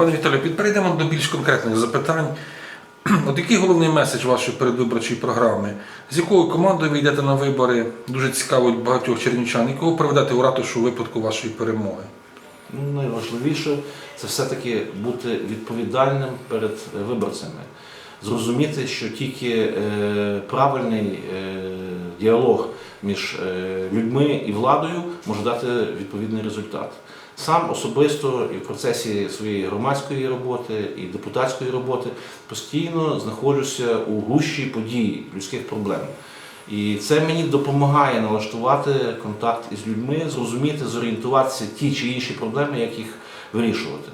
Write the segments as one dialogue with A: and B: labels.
A: Пане Віталію, перейдемо до більш конкретних запитань. От який головний меседж вашої передвиборчої програми? З якою командою ви йдете на вибори? Дуже цікаво багатьох чернівчан. І кого приведете у ратушу у випадку вашої перемоги?
B: Ну, найважливіше це все-таки бути відповідальним перед виборцями. Зрозуміти, що тільки е, правильний е, діалог між е, людьми і владою може дати відповідний результат. Сам особисто і в процесі своєї громадської роботи і депутатської роботи постійно знаходжуся у гущі подій людських проблем. І це мені допомагає налаштувати контакт із людьми, зрозуміти, зорієнтуватися ті чи інші проблеми, як їх вирішувати.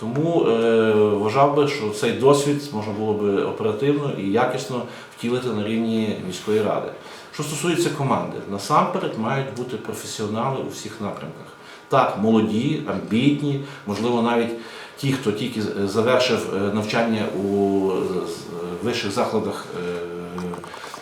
B: Тому е, вважав би, що цей досвід можна було би оперативно і якісно втілити на рівні міської ради. Що стосується команди, насамперед мають бути професіонали у всіх напрямках. Так, молоді, амбітні, можливо, навіть ті, хто тільки завершив е, навчання у вищих закладах е,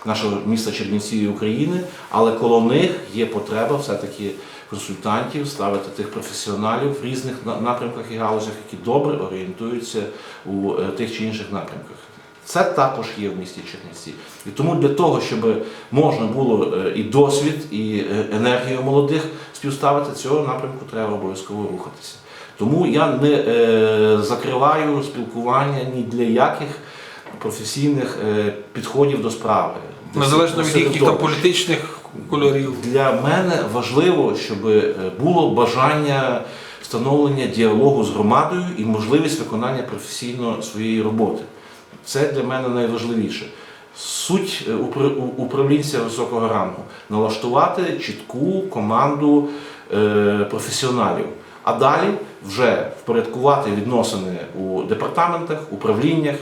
B: нашого міста Чернівці і України, але коло них є потреба все-таки консультантів, ставити тих професіоналів в різних напрямках і галузях, які добре орієнтуються у е, тих чи інших напрямках. Це також є в місті Чернівці. І тому для того, щоб можна було е, і досвід, і е, енергію молодих співставити, цього напрямку треба обов'язково рухатися. Тому я не е, закриваю спілкування ні для яких професійних підходів до справи.
A: Незалежно від їхніх там політичних кольорів.
B: Для мене важливо, щоб було бажання встановлення діалогу з громадою і можливість виконання професійно своєї роботи. Це для мене найважливіше. Суть е, упр- управлінця високого рангу налаштувати чітку команду е, професіоналів, а далі вже впорядкувати відносини у департаментах, управліннях,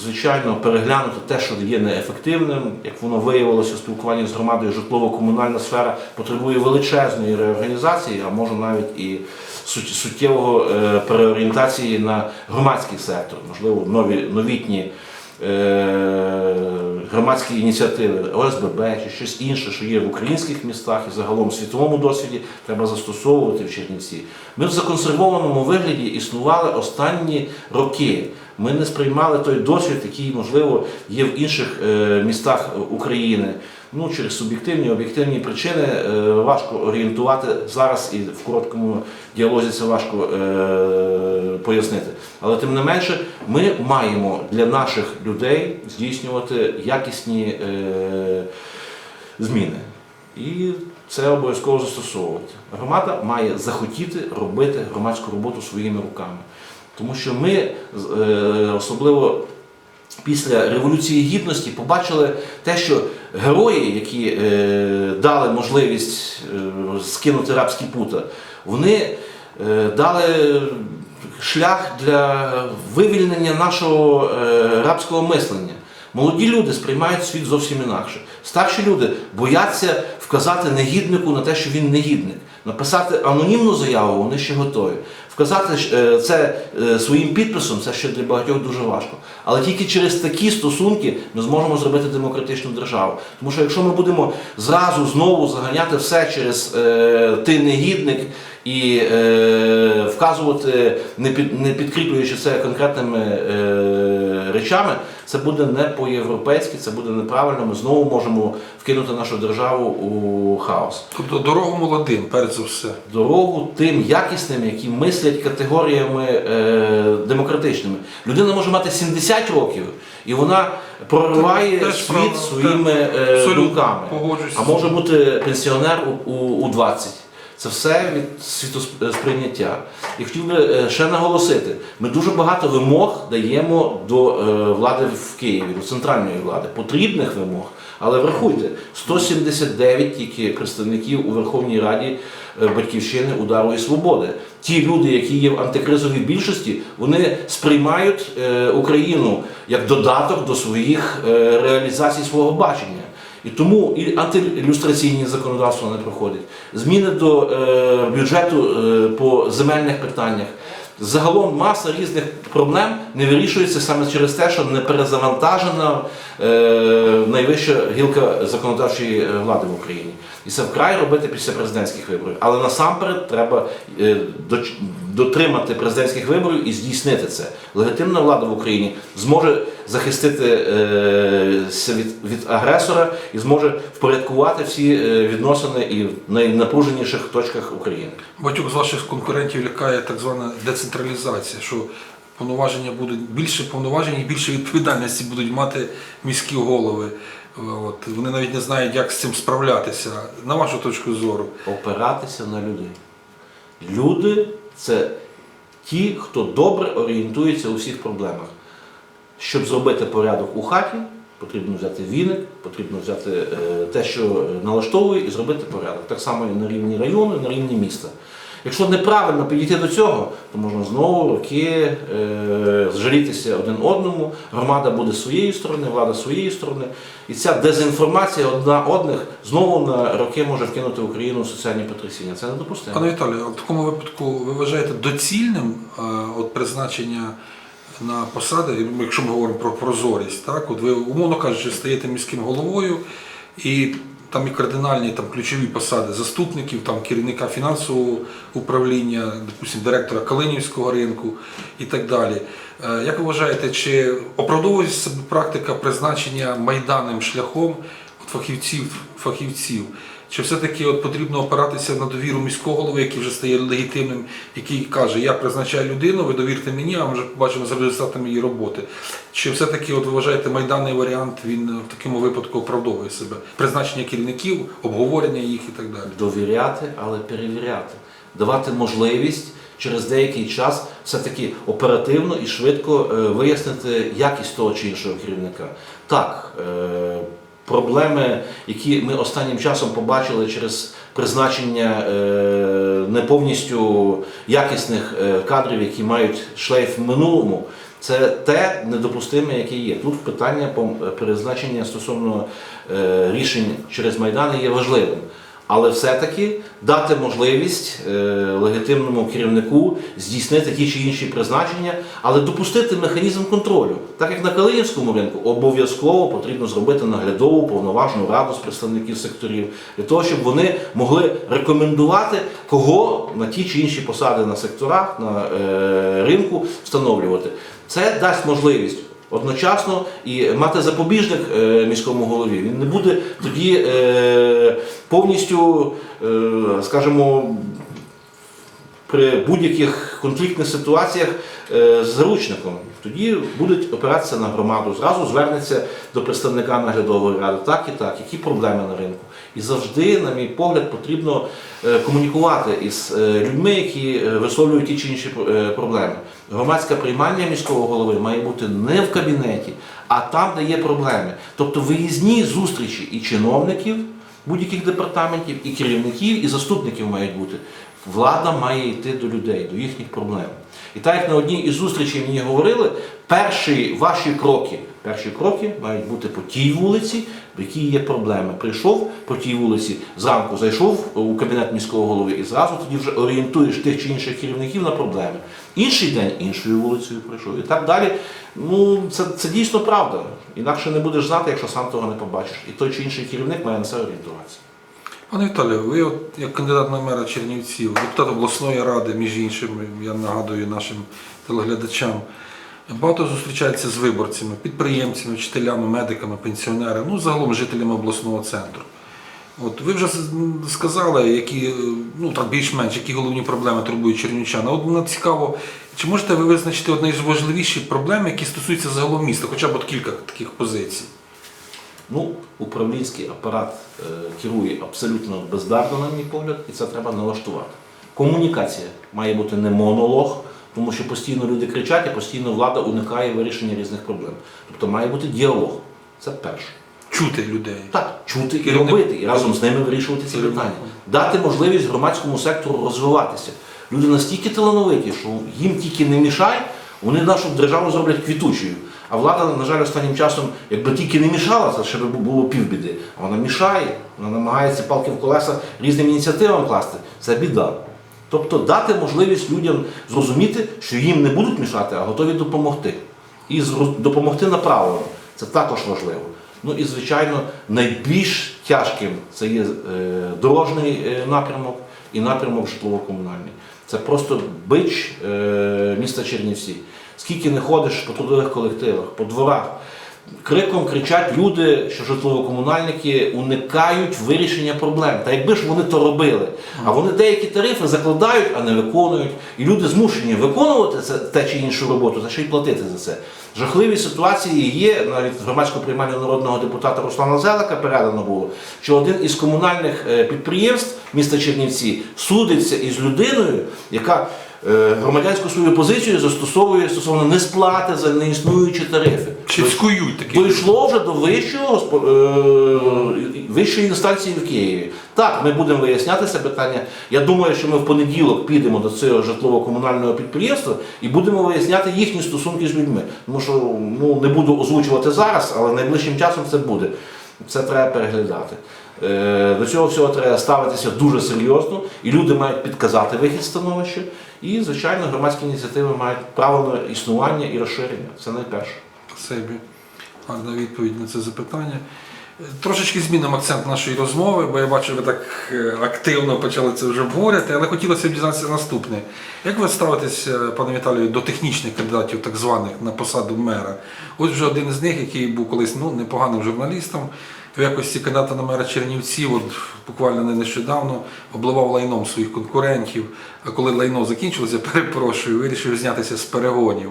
B: звичайно, переглянути те, що є неефективним, як воно виявилося у спілкуванні з громадою, житлово-комунальна сфера потребує величезної реорганізації, а може навіть і суттєвого е, переорієнтації на громадський сектор, можливо, нові новітні. е, Громадські ініціативи ОСББ чи щось інше, що є в українських містах і загалом в світовому досвіді, треба застосовувати в Чернівці. Ми в законсервованому вигляді існували останні роки. Ми не сприймали той досвід, який, можливо, є в інших е, містах України. Ну, через суб'єктивні, об'єктивні причини е, важко орієнтувати зараз і в короткому діалозі це важко е, пояснити. Але тим не менше, ми маємо для наших людей здійснювати якісні зміни. І це обов'язково застосовувати. Громада має захотіти робити громадську роботу своїми руками. Тому що ми е, особливо після Революції Гідності побачили те, що герої, які е, дали можливість е, скинути рабські пута, вони дали шлях для вивільнення нашого рабського мислення. Молоді люди сприймають світ зовсім інакше. Старші люди бояться вказати негіднику на те, що він негідник. Написати анонімну заяву вони ще готові. Вказати е, це е, своїм підписом це ще для багатьох дуже важко. Але тільки через такі стосунки ми зможемо зробити демократичну державу. Тому що якщо ми будемо зразу знову заганяти все через е, ти негідник і е, вказувати, не, під, не підкріплюючи це конкретними е, речами, це буде не по-європейськи, це буде неправильно. Ми знову можемо вкинути нашу державу у хаос.
A: Тобто дорогу молодим, перш за все.
B: Дорогу тим якісним, які мислять категоріями е, демократичними. Людина може мати 70 років, і вона прориває
A: Теж
B: світ
A: правда,
B: своїми е, думками. А може бути пенсіонер у, у, у 20. Це все від світосприйняття. І хотів би е, ще наголосити: ми дуже багато вимог даємо до е, влади в Києві, до центральної влади, потрібних вимог. Але врахуйте, 179 тільки представників у Верховній Раді е, Батьківщини удару і свободи. Ті люди, які є в антикризовій більшості, вони сприймають Україну як додаток до своїх реалізацій свого бачення. І тому і антиілюстраційні законодавства не проходять. Зміни до е, бюджету е, по земельних питаннях, Загалом маса різних проблем не вирішується саме через те, що не перезавантажена е, найвища гілка законодавчої е, влади в Україні. І це вкрай робити після президентських виборів. Але насамперед треба е, дотримати президентських виборів і здійснити це. Легітимна влада в Україні зможе захистити е, від, від агресора і зможе впорядкувати всі е, відносини і в найнапруженіших точках України.
A: Багатьох з ваших конкурентів лякає так звана децентралізація, що повноваження будуть більше повноважень і більше відповідальності будуть мати міські голови. От. Вони навіть не знають, як з цим справлятися. На вашу точку зору.
B: опиратися на людей. Люди це ті, хто добре орієнтується у всіх проблемах. Щоб зробити порядок у хаті, потрібно взяти віник, потрібно взяти е, те, що налаштовує, і зробити порядок. Так само і на рівні району, і на рівні міста. Якщо неправильно підійти до цього, то можна знову роки е, зжалітися один одному. Громада буде своєї сторони, влада своєї сторони. І ця дезінформація одна одних знову на роки може вкинути Україну в соціальні потрясіння. Це недопустимо.
A: Пане Віталію, в такому випадку ви вважаєте доцільним е, от призначення на посади, якщо ми говоримо про прозорість, так? От ви, умовно кажучи, стаєте міським головою і там і кардинальні там, ключові посади заступників, там, керівника фінансового управління, допустим, директора Калинівського ринку і так далі. Е, Як ви вважаєте, чи оправдовує себе практика призначення майданним шляхом от фахівців, фахівців? Чи все-таки от потрібно опиратися на довіру міського голови, який вже стає легітимним, який каже, я призначаю людину, ви довірте мені, а ми вже побачимо за результатами її роботи. Чи все-таки, от ви вважаєте, майданний варіант він е, в такому випадку оправдовує себе? Призначення керівників, обговорення їх і так далі.
B: довіряти, але перевіряти, давати можливість через деякий час все-таки оперативно і швидко е, вияснити якість того чи іншого керівника. Так, е, проблеми, які ми останнім часом побачили через призначення е, не повністю якісних е, кадрів, які мають шлейф в минулому. Це те недопустиме, яке є. Тут питання по призначення стосовно е, рішень через Майдани є важливим. Але все-таки дати можливість е, легітимному керівнику здійснити ті чи інші призначення, але допустити механізм контролю. Так як на Калинівському ринку обов'язково потрібно зробити наглядову повноважну раду з представників секторів для того, щоб вони могли рекомендувати, кого на ті чи інші посади на секторах, на е, ринку встановлювати. Це дасть можливість одночасно і мати запобіжник е, міському голові. Він не буде тоді е, повністю, е, скажімо, при будь-яких конфліктних ситуаціях з заручником. Тоді будуть опиратися на громаду, зразу звернеться до представника наглядової ради, так і так, які проблеми на ринку. І завжди, на мій погляд, потрібно е, комунікувати із е, людьми, які е, висловлюють ті чи інші проблеми. Громадська приймання міського голови має бути не в кабінеті, а там, де є проблеми. Тобто виїзні зустрічі і чиновників будь-яких департаментів, і керівників, і заступників мають бути. Влада має йти до людей, до їхніх проблем. І так як на одній із зустрічей мені говорили, перші ваші кроки, перші кроки мають бути по тій вулиці, в якій є проблеми. Прийшов по тій вулиці, зранку зайшов у кабінет міського голови і зразу тоді вже орієнтуєш тих чи інших керівників на проблеми. Інший день іншою вулицею прийшов і так далі. Ну, це, це дійсно правда. Інакше не будеш знати, якщо сам того не побачиш. І той чи інший керівник має на це орієнтуватися.
A: Пане Віталію, ви от, як кандидат на мера Чернівців, депутат обласної ради, між іншим, я нагадую нашим телеглядачам, багато зустрічається з виборцями, підприємцями, вчителями, медиками, пенсіонерами, ну загалом жителями обласного центру. От ви вже сказали, які е, ну так більш-менш які головні проблеми турбують чернівчан. А От цікаво, чи можете ви визначити одні з важливіших проблем, які стосуються загалом міста, хоча б от кілька таких позицій?
B: Ну, управлінський апарат е, керує абсолютно бездарно, на мій погляд, і це треба налаштувати. Комунікація має бути не монолог, тому що постійно люди кричать, і постійно влада уникає вирішення різних проблем. Тобто має бути діалог. Це перше.
A: Чути людей.
B: Так, чути і
A: Керівник-
B: робити, і разом з ними вирішувати ці
A: Керівник.
B: питання. Дати можливість громадському сектору розвиватися. Люди настільки талановиті, що їм тільки не мішай, вони нашу державу зроблять квітучою. А влада, на жаль, останнім часом, якби тільки не мішала, це ще б було півбіди. А вона мішає, вона намагається палки в колеса різним ініціативам класти. Це біда. Тобто дати можливість людям зрозуміти, що їм не будуть мішати, а готові допомогти. І допомогти направлено. Це також важливо. Ну і звичайно, найбільш тяжким це є е, дорожній е, напрямок і напрямок житлово-комунальний. Це просто бич е, міста Чернівці. Скільки не ходиш по трудових колективах, по дворах, криком кричать люди, що житлово-комунальники уникають вирішення проблем. Та якби ж вони то робили. А вони деякі тарифи закладають, а не виконують. І люди змушені виконувати це те чи іншу роботу, та ще й платити за це. Жахливі ситуації є, навіть громадського приймання народного депутата Руслана Зелика передано було, що один із комунальних е, підприємств міста Чернівці судиться із людиною, яка громадянську свою позицію застосовує стосовно несплати за неіснуючі тарифи.
A: Чи скують такі?
B: Дійшло вже до вищого е, вищої інстанції в Києві. Так, ми будемо виясняти це питання. Я думаю, що ми в понеділок підемо до цього житлово-комунального підприємства і будемо виясняти їхні стосунки з людьми. Тому що ну, не буду озвучувати зараз, але найближчим часом це буде. Це треба переглядати. Е, До цього всього треба ставитися дуже серйозно, і люди мають підказати вихід становища. І, звичайно, громадські ініціативи мають право на існування і розширення. Це найперше.
A: Спасибі. Гарна відповідь на це запитання. Трошечки змінимо акцент нашої розмови, бо я бачу, ви так е, активно почали це вже обговорювати, але хотілося б дізнатися наступне. Як ви ставитесь, пане Віталію, до технічних кандидатів, так званих, на посаду мера? Ось вже один з них, який був колись ну, непоганим журналістом, в якості кандидата на мера Чернівців, от буквально не нещодавно обливав лайном своїх конкурентів. А коли лайно закінчилося, перепрошую, вирішив знятися з перегонів.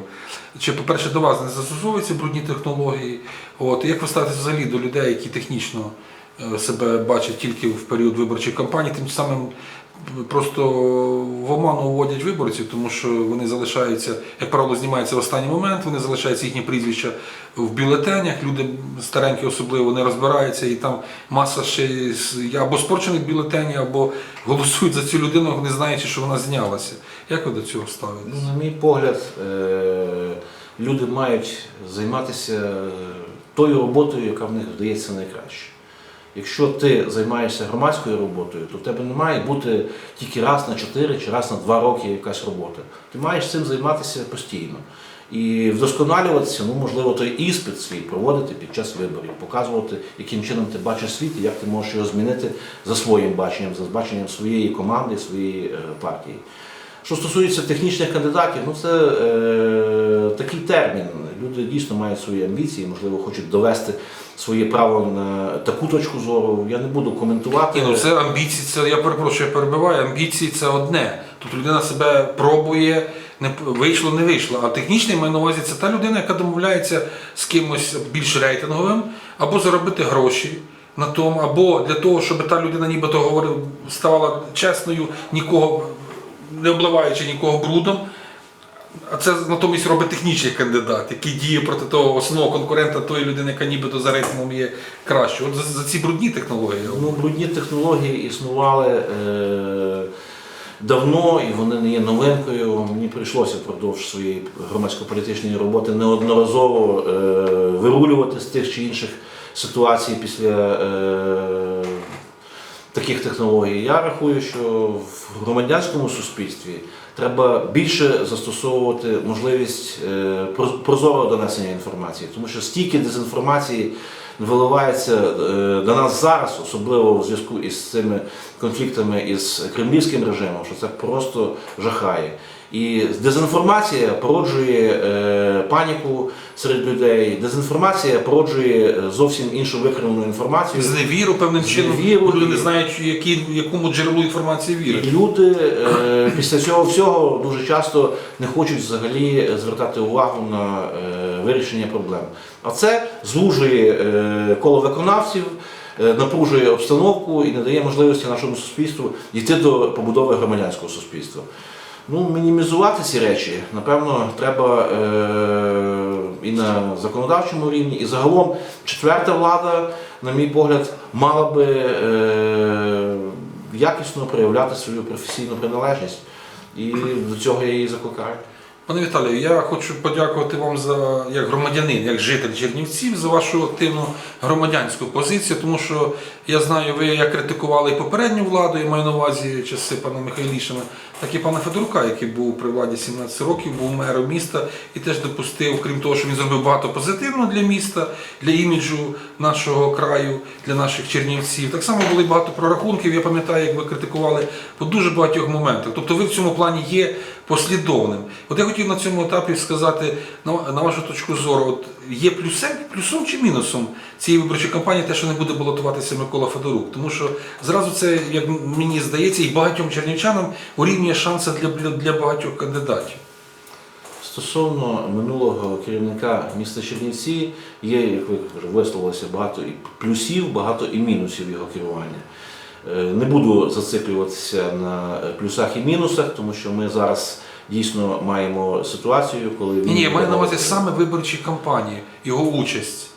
A: Чи, по-перше, до вас не застосовуються брудні технології? От, як ви ставитесь взагалі до людей, які технічно е, себе бачать тільки в період виборчої кампанії, тим самим просто в оману вводять виборців, тому що вони залишаються, як правило, знімаються в останній момент, вони залишаються їхні прізвища в бюлетенях. Люди старенькі особливо не розбираються, і там маса ще або спорчених бюлетенів, або голосують за цю людину, не знаючи, що вона знялася. Як ви до цього ставитесь?
B: Ну, На мій погляд, е, люди мають займатися тою роботою, яка в них вдається найкраще. Якщо ти займаєшся громадською роботою, то в тебе не має бути тільки раз на 4 чи раз на 2 роки якась робота. Ти маєш цим займатися постійно. І вдосконалюватися, ну можливо, той іспит свій проводити під час виборів, показувати, яким чином ти бачиш світ і як ти можеш його змінити за своїм баченням, за баченням своєї команди, своєї е, партії. Що стосується технічних кандидатів, ну це е, такий термін. Люди дійсно мають свої амбіції, можливо, хочуть довести своє право на таку точку зору. Я не буду коментувати.
A: Ні, ну це амбіції, це я перепрошую, я перебиваю. Амбіції це одне. Тобто людина себе пробує, не вийшло, не вийшло. А технічний маю на увазі це та людина, яка домовляється з кимось більш рейтинговим, або заробити гроші на тому, або для того, щоб та людина нібито говорив, ставала чесною, нікого не обливаючи нікого брудом. А це натомість робить технічний кандидат, який діє проти того основного конкурента тої людини, яка нібито за рейтингом є краще. От за, за ці брудні технології.
B: Ну, брудні технології існували е, давно і вони не є новинкою. Мені прийшлося впродовж своєї громадсько-політичної роботи неодноразово е, вирулювати з тих чи інших ситуацій після е, таких технологій. Я рахую, що в громадянському суспільстві треба більше застосовувати можливість е, проз- прозорого донесення інформації, тому що стільки дезінформації виливається е, до нас зараз, особливо в зв'язку із цими конфліктами із кремлівським режимом, що це просто жахає. І дезінформація породжує е, паніку серед людей, дезінформація породжує е, зовсім іншу викривлену інформацію.
A: Зневіру певним чином,
B: Зневіру.
A: люди не знають, які, якому джерелу інформації
B: І люди е, після цього всього дуже часто не хочуть взагалі звертати увагу на вирішення проблем. А це звужує коло виконавців, напружує обстановку і не дає можливості нашому суспільству дійти до побудови громадянського суспільства. Ну, мінімізувати ці речі, напевно, треба е, і на законодавчому рівні, і загалом четверта влада, на мій погляд, мала би е, якісно проявляти свою професійну приналежність. І до цього я її закликаю.
A: Пане Віталію, я хочу подякувати вам за як громадянин, як житель Чернівців за вашу активну громадянську позицію, тому що я знаю, ви як критикували і попередню владу, я маю на увазі часи пана Михайлішина, так і пана Федорука, який був при владі 17 років, був мером міста і теж допустив, крім того, що він зробив багато позитивного для міста, для іміджу нашого краю, для наших чернівців. Так само були багато прорахунків. Я пам'ятаю, як ви критикували по дуже багатьох моментах. Тобто ви в цьому плані є послідовним. От я хотів на цьому етапі сказати, на, на вашу точку зору, от є плюсом, плюсом чи мінусом цієї виборчої кампанії те, що не буде балотуватися Микола Федорук. Тому що зразу це, як мені здається, і багатьом чернівчанам урівнює шанси для, для, для багатьох кандидатів.
B: Стосовно минулого керівника міста Чернівці, є, як ви висловилися, багато і плюсів, багато і мінусів його керування. Е, Не буду зациклюватися на плюсах і мінусах, тому що ми зараз дійсно маємо ситуацію, коли він
A: Ні, я маю на увазі саме виборчі кампанії, його участь.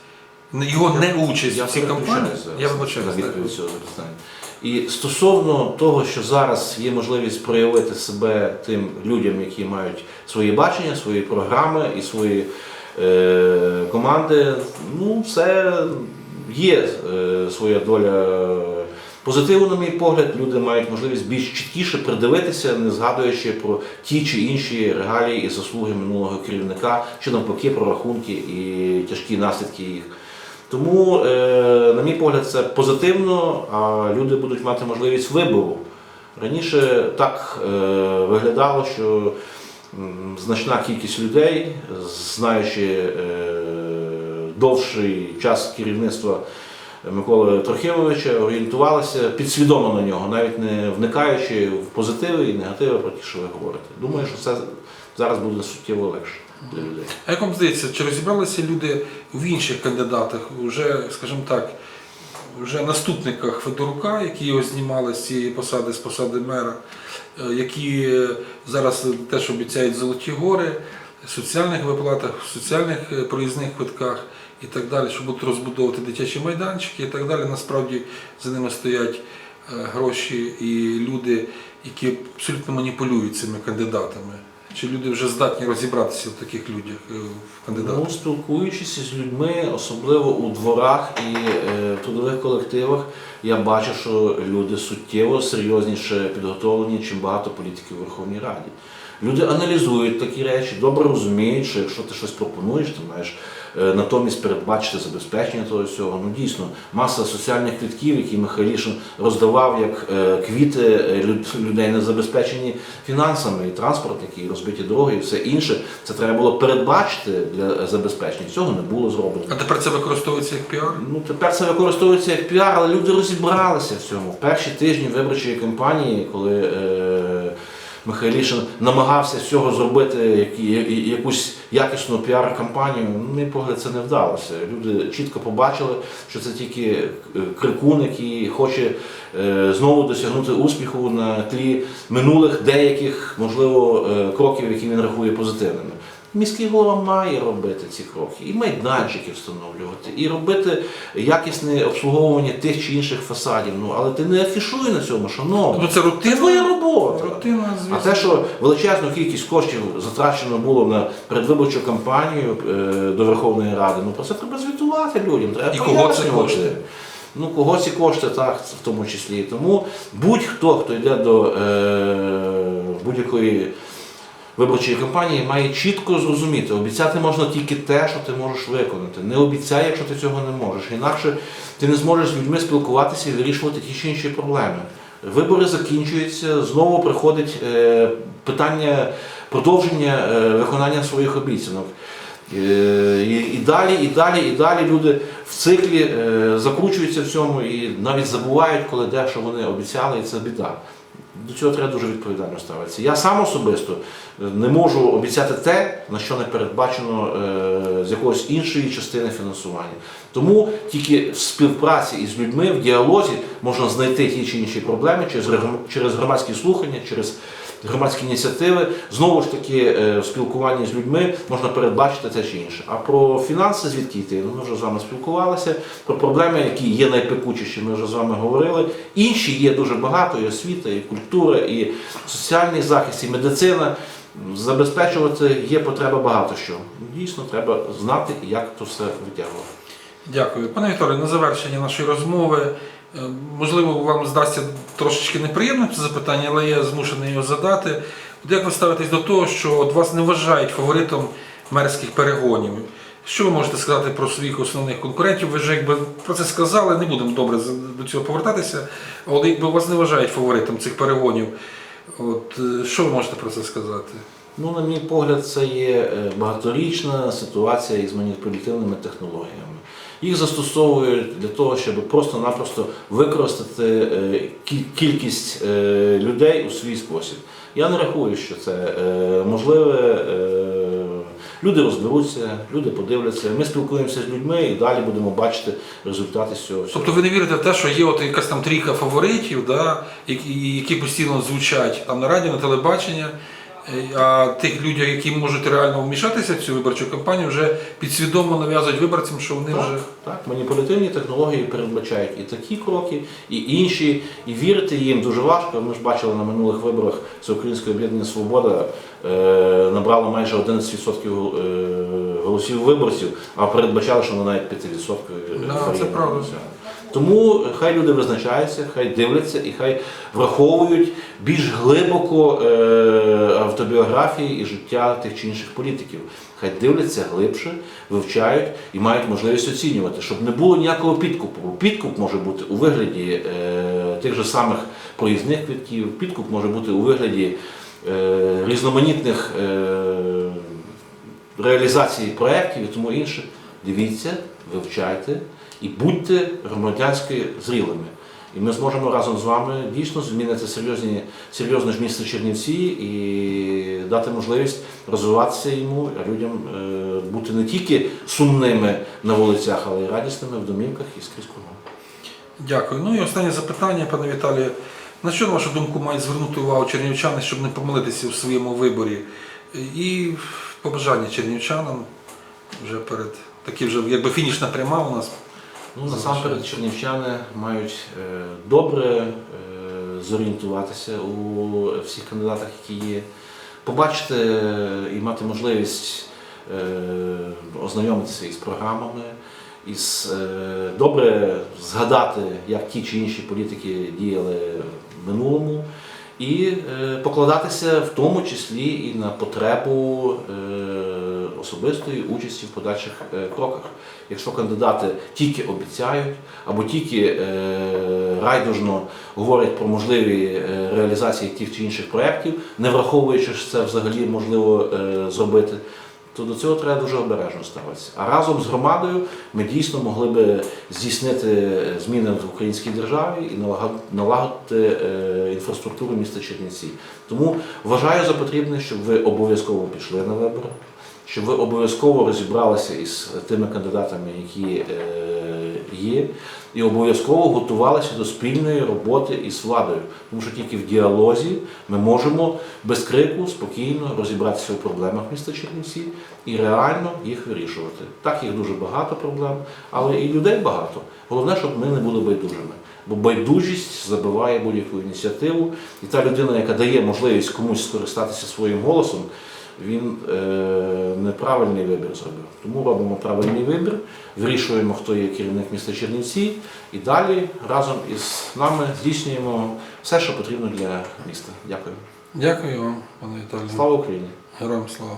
A: Його не участь
B: Я
A: в цій кампанії. Я вибачаю.
B: відповідь цього запитання. І стосовно того, що зараз є можливість проявити себе тим людям, які мають свої бачення, свої програми і свої е, команди, ну це є е, своя доля позитиву, на мій погляд. Люди мають можливість більш чіткіше придивитися, не згадуючи про ті чи інші регалії і заслуги минулого керівника, чи навпаки прорахунки і тяжкі наслідки їх. Тому, е, на мій погляд, це позитивно, а люди будуть мати можливість вибору. Раніше так е, виглядало, що значна кількість людей, знаючи е, довший час керівництва Миколи Трохимовича, орієнтувалися підсвідомо на нього, навіть не вникаючи в позитиви і негативи про ті, що ви говорите. Думаю, що це зараз буде суттєво легше для людей.
A: А як вам здається, чи розібралися люди в інших кандидатах, вже, скажімо так, вже наступниках Федорука, які його знімали з цієї посади, з посади мера, е, які зараз теж обіцяють золоті гори, в соціальних виплатах, в соціальних е, проїзних квитках і так далі, що будуть розбудовувати дитячі майданчики і так далі. Насправді за ними стоять е, гроші і люди, які абсолютно маніпулюють цими кандидатами. Чи люди вже здатні розібратися в таких людях, е, в кандидатах?
B: Ну, спілкуючись з людьми, особливо у дворах і е, трудових колективах, я бачу, що люди суттєво серйозніше підготовлені, чим багато політиків у Верховній Раді. Люди аналізують такі речі, добре розуміють, що якщо ти щось пропонуєш, ти маєш натомість передбачити забезпечення того всього. Ну дійсно, маса соціальних квитків, які Михайлішин роздавав як е, квіти е, люд- людей не забезпечені фінансами, і транспорт, який розбиті дороги, і все інше. Це треба було передбачити для забезпечення. Цього не було зроблено.
A: А тепер це використовується як піар?
B: Ну тепер це використовується як піар, але люди розібралися в цьому. В перші тижні виборчої кампанії, коли е, Михайлішин намагався цього зробити якусь якісну піар-кампанію, На мій погляд, це не вдалося. Люди чітко побачили, що це тільки е, крикун, який хоче е, знову досягнути успіху на тлі минулих деяких, можливо, е, кроків, які він рахує позитивними. Міський голова має робити ці кроки, і майданчики встановлювати, і робити якісне обслуговування тих чи інших фасадів. Ну але ти не афішуй на цьому, шановний.
A: Ну це рутина.
B: Це твоя робота.
A: Рутина, звісно.
B: А те, що величезну кількість коштів затрачено було на передвиборчу кампанію е, до Верховної Ради, ну про це треба звітувати людям. Треба
A: І кого це коштує?
B: Ну, кого ці кошти, так, в тому числі. Тому будь-хто, хто йде до е, будь-якої виборчої кампанії, має чітко зрозуміти, обіцяти можна тільки те, що ти можеш виконати. Не обіцяй, якщо ти цього не можеш. Інакше ти не зможеш з людьми спілкуватися і вирішувати ті чи інші проблеми. Вибори закінчуються, знову приходить е, питання продовження е, виконання своїх обіцянок. Е, І, і далі, і далі, і далі люди в циклі закручуються в цьому і навіть забувають, коли де, що вони обіцяли, і це біда. До цього треба дуже відповідально ставитися. Я сам особисто е, не можу обіцяти те, на що не передбачено е, з якоїсь іншої частини фінансування. Тому тільки в співпраці із людьми, в діалозі можна знайти ті чи інші проблеми через, через громадські слухання, через громадські ініціативи. Знову ж таки, е, в спілкуванні з людьми можна передбачити те чи інше. А про фінанси звідки йти? Ну, ми вже з вами спілкувалися. Про проблеми, які є найпекучіші, ми вже з вами говорили. Інші є дуже багато: і освіта, і культура, і соціальний захист, і медицина. Забезпечувати є потреба багато що. Дійсно, треба знати, як то все витягувати.
A: Дякую. Пане Вікторію, на завершення нашої розмови. Е, Можливо, вам здасться трошечки неприємним це запитання, але я змушений його задати. От як ви ставитесь до того, що от вас не вважають фаворитом мерських перегонів? Що ви можете сказати про своїх основних конкурентів? Ви ж якби про це сказали, не будемо добре до цього повертатися. Але якби вас не вважають фаворитом цих перегонів, от е, що ви можете про це сказати?
B: Ну, на мій погляд, це є е, багаторічна ситуація із маніпулятивними технологіями. Їх застосовують для того, щоб просто-напросто використати е, кількість е, людей у свій спосіб. Я не рахую, що це е, можливе. Люди розберуться, люди подивляться. Ми спілкуємося з людьми і далі будемо бачити результати цього.
A: Тобто ви не вірите в те, що є от якась там трійка фаворитів, да, які, постійно звучать там на радіо, на телебачення, а тих людей, які можуть реально вмішатися в цю виборчу кампанію, вже підсвідомо нав'язують виборцям, що вони вже.
B: Так, так, маніпулятивні технології передбачають і такі кроки, і інші. І вірити їм дуже важко. Ми ж бачили на минулих виборах Всеукраїнське об'єднання Свобода е, набрало майже 11% е, голосів виборців, а передбачали, що вона навіть 5%
A: Да, це правда.
B: Тому хай люди визначаються, хай дивляться і хай враховують більш глибоко е, автобіографії і життя тих чи інших політиків. Хай дивляться глибше, вивчають і мають можливість оцінювати, щоб не було ніякого підкупу. Підкуп може бути у вигляді е, тих же самих проїзних квитків, підкуп може бути у вигляді е, різноманітних е, реалізації проєктів і тому інше. Дивіться, вивчайте і будьте громадянськи зрілими. І ми зможемо разом з вами дійсно змінити серйозні, серйозно ж місто Чернівці і дати можливість розвиватися йому, а людям е, бути не тільки сумними на вулицях, але й радісними в домівках і скрізь кругом.
A: Дякую. Ну і останнє запитання, пане Віталію. На що, на вашу думку, мають звернути увагу чернівчани, щоб не помилитися в своєму виборі? І побажання чернівчанам вже перед такі вже якби фінішна пряма у нас.
B: Ну, насамперед, чернівчани мають е, добре е, зорієнтуватися у всіх кандидатах, які є, побачити е, і мати можливість ознайомитися із програмами, із добре згадати, як ті чи інші політики діяли в минулому, і е, покладатися в тому числі і на потребу особистої участі в подальших е, кроках. Якщо кандидати тільки обіцяють або тільки е, райдужно говорять про можливі е, реалізації тих чи інших проєктів, не враховуючи, що це взагалі можливо зробити, то до цього треба дуже обережно ставитися. А разом з громадою ми дійсно могли би здійснити зміни в українській державі і налагод- налагодити інфраструктуру міста Чернівці. Тому вважаю за потрібне, щоб ви обов'язково пішли на вибори, щоб ви обов'язково розібралися із тими кандидатами, які е, є, і обов'язково готувалися до спільної роботи із владою. Тому що тільки в діалозі ми можемо без крику спокійно розібратися у проблемах міста Чернівці і реально їх вирішувати. Так, їх дуже багато проблем, але і людей багато. Головне, щоб ми не були байдужими. Бо байдужість забиває будь-яку ініціативу, і та людина, яка дає можливість комусь скористатися своїм голосом, він е, неправильний вибір зробив. Тому робимо правильний вибір, вирішуємо, хто є керівник міста Чернівці, і далі разом із нами здійснюємо все, що потрібно для міста. Дякую.
A: Дякую вам, пане Віталію.
B: Слава Україні!
A: Героям слава.